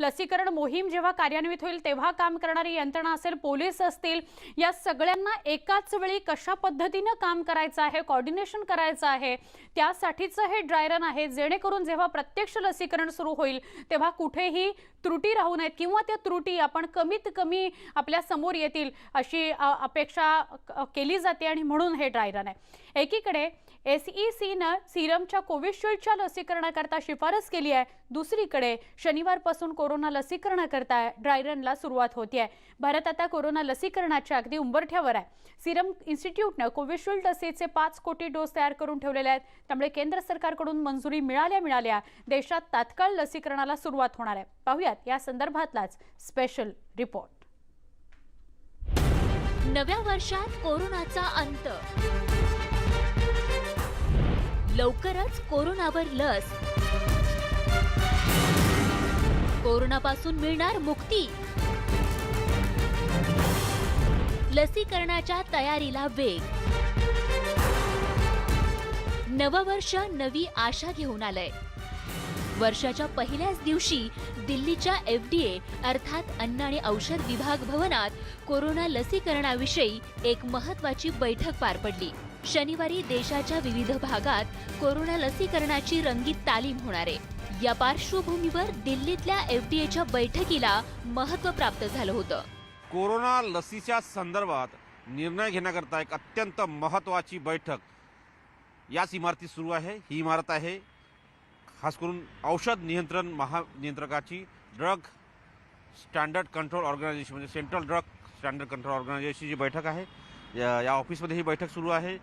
लसीकरण मोहीम जेव्हा कार्यान्वित होईल तेव्हा काम करणारी यंत्रणा असेल पोलीस असतील या सगळ्यांना एकाच वेळी कशा पद्धतीनं काम करायचं आहे कॉर्डिनेशन करायचं आहे त्यासाठीचं हे ड्राय रन आहे. जेणेकरून जेव्हा प्रत्यक्ष लसीकरण सुरू होईल तेव्हा कुठेही त्रुटी राहू नयेत किंवा त्या त्रुटी आपण कमीत कमी आपल्यासमोर येतील अशी अपेक्षा केली जाते आणि म्हणून हे ड्राय रन आहे. एकीकडे एस ई सीनं सिरमच्या कोविशिल्डच्या लसीकरणाकरता शिफारस केली आहे. दुसरीकडे शनिवारपासून कोरोना लसीकरणाकरता ड्राय रनला सुरुवात होती आहे भारत आता कोरोना लसीकरणाच्या अगदी उंबरठ्यावर आहे. सिरम इन्स्टिट्यूटनं कोविशिल्ड लसीचे पाच कोटी डोस तयार करून ठेवलेले आहेत. त्यामुळे केंद्र सरकारकडून मंजुरी मिळाल्या मिळाल्या देशात तात्काळ लसीकरणाला सुरुवात होणार आहे. पाहुयात या संदर्भातलाच स्पेशल रिपोर्ट नव्या वर्षात कोरोनाचा अंत. लवकरच कोरोनावर लस. कोरोनापासून मिळणार मुक्ती. लसीकरणाच्या तयारीला वेग. नववर्ष नवी आशा घेऊन आलंय. वर्षाच्या पहिल्याच दिवशी दिल्लीच्या एफ डी ए अर्थात अन्न आणि औषध विभाग भवनात कोरोना लसीकरणाविषयी एक महत्वाची बैठक पार पडली. शनिवारी देशाच्या विविध भागात कोरोना लसीकरणाची रंगीत तालीम होणार आहे. या पार्श्वभूमीवर दिल्लीतल्या एफ एच्या बैठकीला महत्त्व प्राप्त झालं होतं. कोरोना लसीच्या संदर्भात निर्णय घेण्याकरता एक अत्यंत महत्त्वाची बैठक याच इमारतीत सुरू आहे ही इमारत आहे. खास करून औषध नियंत्रण महानियंत्रकाची ड्रग स्टँडर्ड कंट्रोल ऑर्गनायझेशन म्हणजे सेंट्रल ड्रग स्टँडर्ड कंट्रोल ऑर्गनायझेशनची बैठक आहे या या ऑफिसमध्ये ही बैठक सुरू आहे.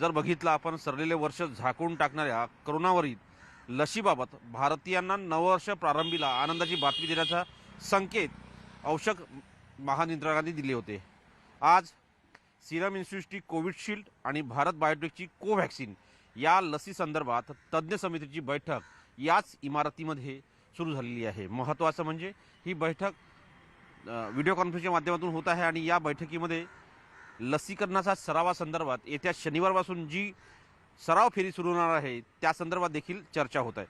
जर बघितलं आपण सरलेले वर्ष झाकून टाकणाऱ्या करोनावरील लसीबाबत भारतीयांना नववर्ष प्रारंभीला आनंदाची बातमी देण्याचा संकेत औषध महानियंत्रकांनी दिले होते. आज सिरम इन्स्टिट्यूटची कोविशिल्ड आणि भारत बायोटेकची कोव्हॅक्सिन या लसीसंदर्भात तज्ज्ञ समितीची बैठक याच इमारतीमध्ये सुरू झालेली आहे. महत्त्वाचं म्हणजे ही बैठक व्हिडिओ कॉन्फरन्सच्या माध्यमातून होत आहे आणि या बैठकीमध्ये लसीकरणाच्या सरावासंदर्भात येत्या शनिवारपासून जी सराव फेरी सुरू होणार आहे त्या संदर्भात देखील चर्चा होत आहे.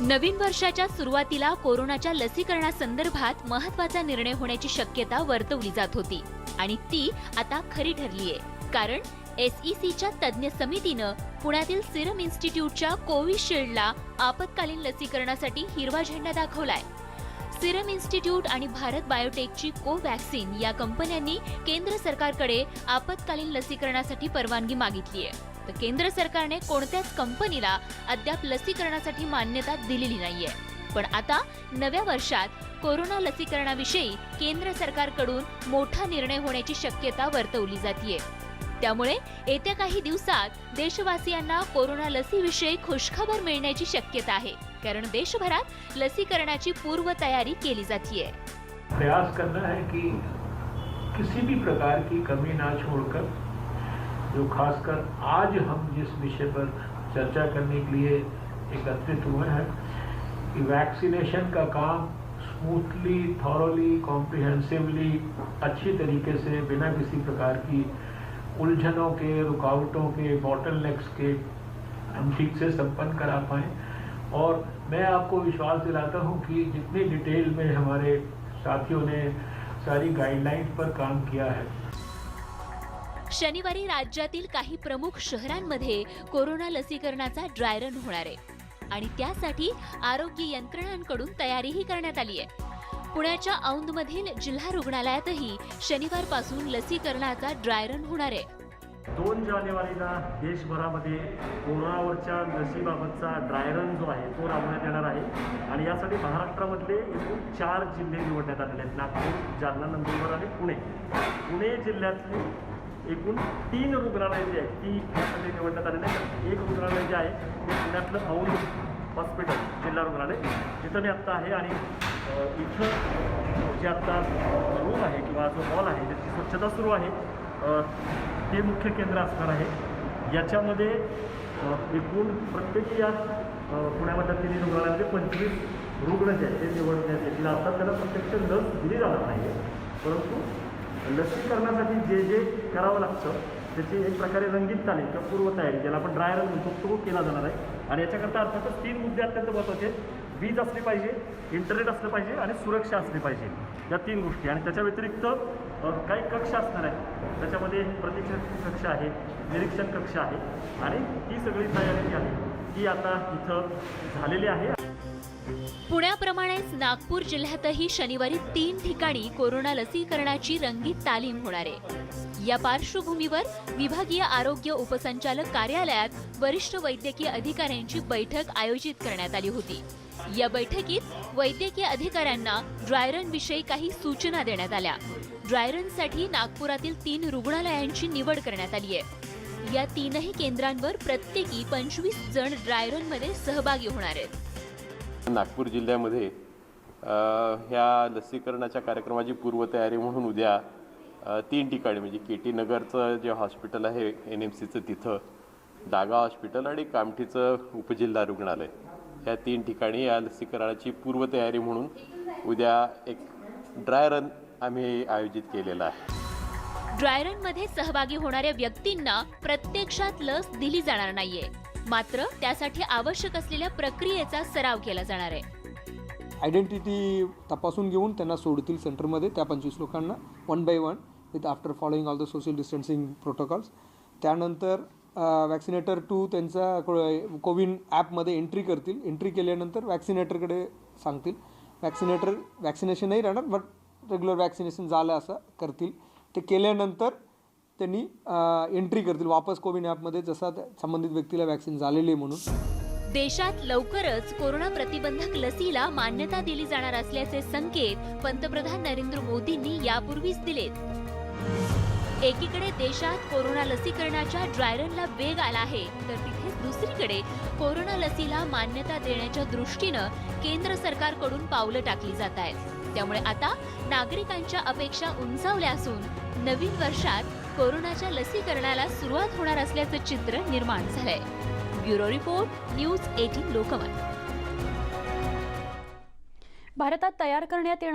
नवीन वर्षाच्या सुरुवातीला कोरोनाच्या लसीकरणासंदर्भात महत्त्वाचा निर्णय होण्याची शक्यता वर्तवली जात होती. आणि ती आता खरी ठरली आहे. कारण एसईसीच्या तज्ज्ञ समितीनं पुण्यातील सिरम इन्स्टिट्यूटच्या कोविशिल्डला आपत्कालीन लसीकरणासाठी हिरवा झेंडा दाखवलाय. सिरम इन्स्टिट्यूट आणि भारत बायोटेकची कोवॅक्सिन या कंपन्यांनी केंद्र सरकारकडे आपत्कालीन लसीकरणासाठी परवानगी मागितली आहे. तर केंद्र सरकारने कोणत्याच कंपनीला अद्याप लसीकरणासाठी मान्यता दिलेली नाहीये. पण आता नव्या वर्षात कोरोना लसीकरणाविषयी केंद्र सरकारकडून मोठा निर्णय होण्याची शक्यता वर्तवली जातीये. त्यामुळे येत्या काही दिवसात देशवासियांना कोरोना लसीविषयी खुशखबर मिळण्याची शक्यता आहे. कारण देशभरात लसीकरणाची पूर्वतयारी केली जातीये. प्रयास करना है कि किसी भी प्रकार की कमी ना छोड़कर जो खासकर आज हम जिस विषय पर चर्चा करने के लिए एकत्रित हुए हैं कि वैक्सीनेशन का काम स्मूथली थॉरली कॉम्प्रिहेंसिवली अच्छी तरीके से बिना किसी प्रकार की उलझनों के रुकावटों के बॉटल के हम ठीक से संपन्न करा पाएँ। और मैं आपको विश्वास दिलाता हूँ कि जितनी डिटेल में हमारे साथियों ने सारी गाइडलाइंस पर काम किया है। शनिवारी राज्यातील काही प्रमुख शहरांमध्ये कोरोना लसीकरणाचा ड्राय रन होणार आहे आणि त्यासाठी आरोग्य यंत्रणांकडून तयारीही करण्यात आली आहे. पुण्याच्या औंधमधील जिल्हा रुग्णालयातही शनिवारपासून लसीकरणाचा ड्राय रन होणार आहे. दोन जानेवारीला देशभरामध्ये कोरोनावरच्या लसीबाबतचा ड्रायरन जो आहे तो राबवण्यात येणार आहे. आणि यासाठी महाराष्ट्रामधले एकूण चार जिल्हे निवडण्यात आलेले आहेत. नागपूर जालना नंदुरबार आणि पुणे. पुणे जिल्ह्यातले एकूण तीन रुग्णालय जे आहेत ती यासाठी निवडण्यात आलेले आहेत. एक रुग्णालय जे आहे ते पुण्यातलं औल हॉस्पिटल जिल्हा रुग्णालय. तिथं मी आत्ता आहे आणि इथं जे आत्ता रूम आहे किंवा जो हॉल आहे त्याची स्वच्छता सुरू आहे. ते मुख्य केंद्र असणार आहे. याच्यामध्ये एकूण प्रत्येकी या पुण्यामधल्या तिन्ही रुग्णालयामध्ये पंचवीस रुग्ण जे आहेत ते निवडण्यात येतील. आता त्याला प्रत्यक्ष लस दिली जाणार नाही परंतु लसीकरणासाठी जे जे करावं लागतं त्याची एक प्रकारे रंगीत तालीम किंवा पूर्वतयारी ज्याला आपण ड्राय रन म्हणतो तो केला जाणार आहे. आणि याच्याकरता अर्थातच तीन मुद्दे अत्यंत महत्त्वाचे आहेत. वीज असली पाहिजे इंटरनेट असलं पाहिजे आणि सुरक्षा असली पाहिजे. या तीन गोष्टी. आणि त्याच्या व्यतिरिक्त काही कक्ष असणार आहेत. त्याच्यामध्ये प्रतीक्षण कक्ष आहे निरीक्षण कक्ष आहे. आणि ही सगळी तयारी जी आहे. ती आता इथं झालेली आहे. पुण्याप्रमाणेच नागपूर जिल्ह्यातही शनिवारी तीन ठिकाणी कोरोना लसीकरणाची रंगीत तालीम होणार आहे. या पार्श्वभूमीवर विभागीय आरोग्य उपसंचालक कार्यालयात वरिष्ठ वैद्यकीय अधिकाऱ्यांची बैठक आयोजित करण्यात आली होती. या बैठकीत वैद्यकीय अधिकाऱ्यांना ड्रायरन विषयी काही सूचना देण्यात आल्या. ड्रायरनसाठी नागपुरातील तीन रुग्णालयांची निवड करण्यात आली आहे. या तीनही केंद्रांवर प्रत्येकी पंचवीस जण ड्रायरनमध्ये सहभागी होणार आहेत. नागपूर जिल्ह्यामध्ये ह्या लसीकरणाच्या कार्यक्रमाची पूर्वतयारी म्हणून उद्या तीन ठिकाणी म्हणजे के टी नगरचं जे हॉस्पिटल आहे एन एम सीचं तिथं डागा हॉस्पिटल आणि कामठीचं उपजिल्हा रुग्णालय. या तीन ठिकाणी या लसीकरणाची पूर्वतयारी म्हणून उद्या एक ड्राय रन आम्ही आयोजित केलेला आहे. ड्रायरनमध्ये सहभागी होणाऱ्या व्यक्तींना प्रत्यक्षात लस दिली जाणार नाहीये. मात्र त्यासाठी आवश्यक असलेल्या प्रक्रियेचा सराव केला जाणार आहे. आयडेंटिटी तपासून घेऊन त्यांना सोडतील सेंटरमध्ये त्या पंचवीस लोकांना one by one with after following all the social distancing protocols. त्यानंतर वॅक्सिनेटर टू त्यांचा कोविन ॲपमध्ये एंट्री करतील. एंट्री केल्यानंतर वॅक्सिनेटरकडे सांगतील. वॅक्सिनेटर वॅक्सिनेशनही राहणार बट रेग्युलर वॅक्सिनेशन झालं असं करतील. ते केल्यानंतर त्यांनी एंट्री करतील. वापस कोविन ॲपमध्ये जसा संबंधित व्यक्तीला वॅक्सिन झालेली आहे म्हणून. देशात लवकरच कोरोना प्रतिबंधक लसीला मान्यता दिली जाणार असल्याचे संकेत पंतप्रधान नरेंद्र मोदींनी यापूर्वीच दिलेत. एकीकडे देशात कोरोना लसीकरणाच्या ड्रायरनला वेग आला आहे तर तिथे दुसरीकडे कोरोना लसीला मान्यता देण्याच्या दृष्टीनं केंद्र सरकारकडून पावलं टाकली जात आहेत. त्यामुळे आता नागरिकांच्या अपेक्षा उंचावल्या असून नवीन वर्षात कोरोनाच्या लसीकरणाला सुरुवात होणार असल्याचं चित्र निर्माण झालंय. Bureau report news eighteen Lokmat. भारतात तयार करण्यात येणार